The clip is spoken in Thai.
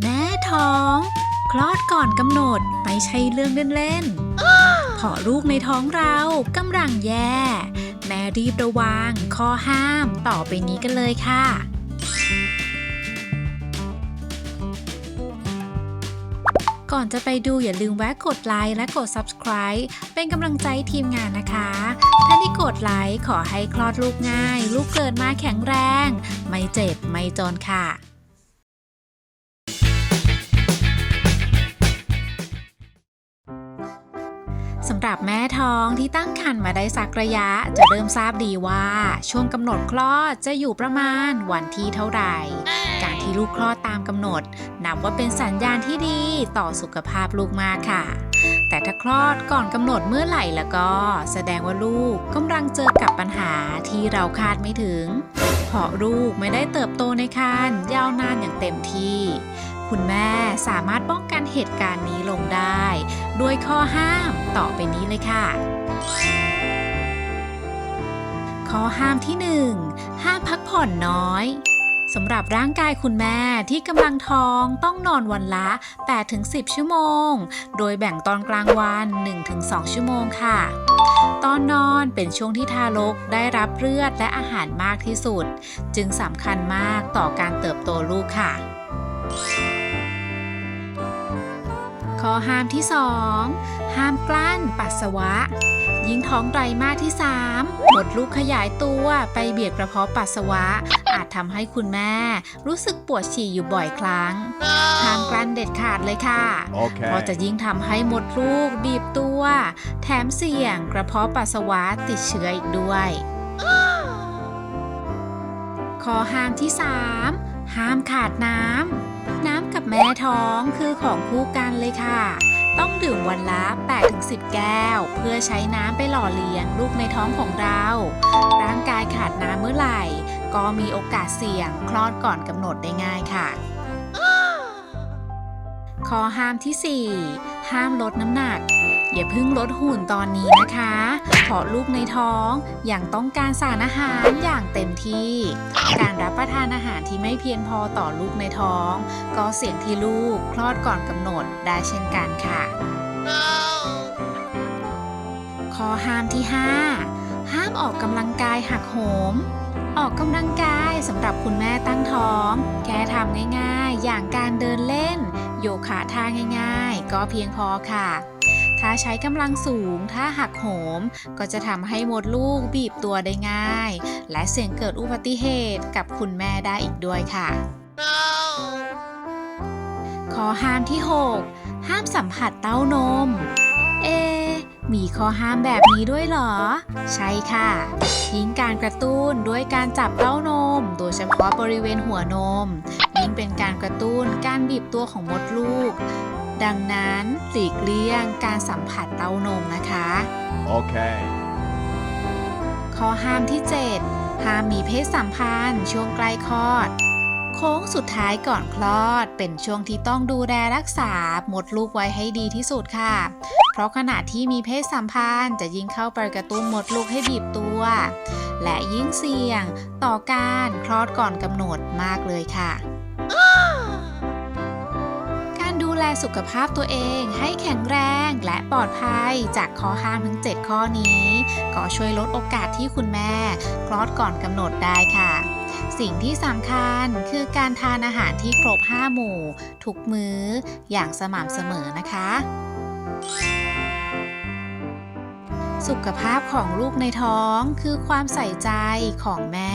แม่ท้อง คลอดก่อนกำหนดไม่ใช่เรื่องเล่นๆพอลูกในท้องเรากำลังแย่ แม่รีบระวัง ข้อห้าม ต่อไปนี้กันเลยค่ะก่อนจะไปดูอย่าลืมแวะกดไลค์และกด subscribe เป็นกำลังใจทีมงานนะคะถ้าที่กดไลค์ขอให้คลอดลูกง่าย ลูกเกิดมาแข็งแรง ไม่เจ็บ ไม่จนค่ะ สำหรับแม่ท้องที่ตั้งครรภ์มาได้สักระยะ จะเริ่มทราบดีว่า ช่วงกำหนดคลอดจะอยู่ประมาณวันที่เท่าไหร่ การที่ลูกคลอดตามกำหนดนับว่าเป็นสัญญาณที่ดีต่อสุขภาพลูกมากค่ะ แต่ถ้าคลอดก่อนกำหนดเมื่อไหร่แล้วก็ แสดงว่าลูกกำลังเจอกับปัญหาที่เราคาดไม่ถึง เพราะลูกไม่ได้เติบโตในครรภ์ยาวนานอย่างเต็มที่ คุณแม่สามารถป้องกันเหตุการณ์นี้ลงได้ ด้วยข้อห้ามต่อไปนี้เลยค่ะ ข้อห้ามที่ 1 ห้ามพักผ่อนน้อยสำหรับร่างกายคุณแม่ที่กำลังท้องต้องนอนวันละ 8-10 ชั่วโมง โดยแบ่งตอนกลางวัน 1-2 ชั่วโมงค่ะ ตอนนอนเป็นช่วงที่ทารกได้รับเลือดและอาหารมากที่สุด จึงสำคัญมากต่อการเติบโตลูกค่ะ ข้อห้ามที่ 2 ห้ามกลั้นปัสสาวะ ยิ่งท้องไตรมาสที่ 3 หมดลูกขยายตัวไปเบียดกระเพาะปัสสาวะ อาจทำให้คุณแม่ รู้สึกปวดฉี่อยู่บ่อยครั้ง ห้ามกลั้นเด็ดขาดเลยค่ะ Okay. เพราะจะยิ่งทำให้มดลูกบีบตัว แถมเสี่ยงกระเพาะปัสสาวะติดเชื้ออีกด้วยข้อห้ามที่ 3 ห้ามขาดน้ำน้ำกับ แม่ท้องคือของคู่กันเลยค่ะ ต้องดื่มวันละ 8-10 แก้ว เพื่อใช้น้ำไปหล่อเลี้ยงลูกในท้องของเรา ร่างกายขาดน้ำเมื่อไหร่ ก็มีโอกาสเสี่ยงคลอดก่อนกำหนดได้ง่ายค่ะ ข้อห้ามที่ 4 ห้ามลดน้ำหนัก อย่าเพิ่งลดหุ่นตอนนี้นะคะาะลูกในท้องอยังต้องการสารอาหารอย่างเต็มที่ การรับประทานอาหารที่ไม่เพียงพอต่อลูกในท้อง ก็เสี่ยงที่ลูกคลอดก่อนกำหนดได้เช่นกันค่ะ ข้อห้ามที่ 5 ห้ามออกกำลังกายหักโหมออกกำลังกายสำหรับคุณแม่ตั้งท้อง แค่ทำง่ายๆ อย่างการเดินเล่น โยคะท่าง่ายๆ ก็เพียงพอค่ะ ถ้าใช้กำลังสูง ถ้าหักโหม ก็จะทำให้มดลูกบีบตัวได้ง่าย และเสี่ยงเกิดอุบัติเหตุกับคุณแม่ได้อีกด้วยค่ะข้อห้ามที่ 6 ห้ามสัมผัสเต้านม เอ มีข้อห้ามแบบนี้ด้วยเหรอ ใช่ค่ะ ยิ่งการกระตุ้นด้วยการจับเต้านม โดยเฉพาะบริเวณหัวนม ยิ่งเป็นการกระตุ้นการบีบตัวของมดลูก ดังนั้นหลีกเลี่ยงการสัมผัสเต้านมนะคะ Okay. ข้อห้ามที่ 7 ห้ามมีเพศสัมพันธ์ช่วงใกล้คลอด โค้งสุดท้ายก่อนคลอด เป็นช่วงที่ต้องดูแลรักษามดลูกไว้ให้ดีที่สุดค่ะ เพราะขณะที่มีเพศสัมพันธ์จะยิ่งเข้าไปกระตุ้นมดลูกให้บีบตัว และยิ่งเสี่ยงต่อการคลอดก่อนกำหนดมากเลยค่ะการดู แลสุขภาพตัวเองให้แข็งแรงและปลอดภัยจากข้อห้ามทั้ง 7 ข้อนี้ ก็ช่วยลดโอกาสที่คุณแม่คลอดก่อนกำหนดได้ค่ะ สิ่งที่สำคัญคือการทานอาหารที่ครบ 5 หมู่ ทุกมื้ออย่างสม่ำเสมอนะคะสุขภาพของลูกในท้องคือความใส่ใจของแม่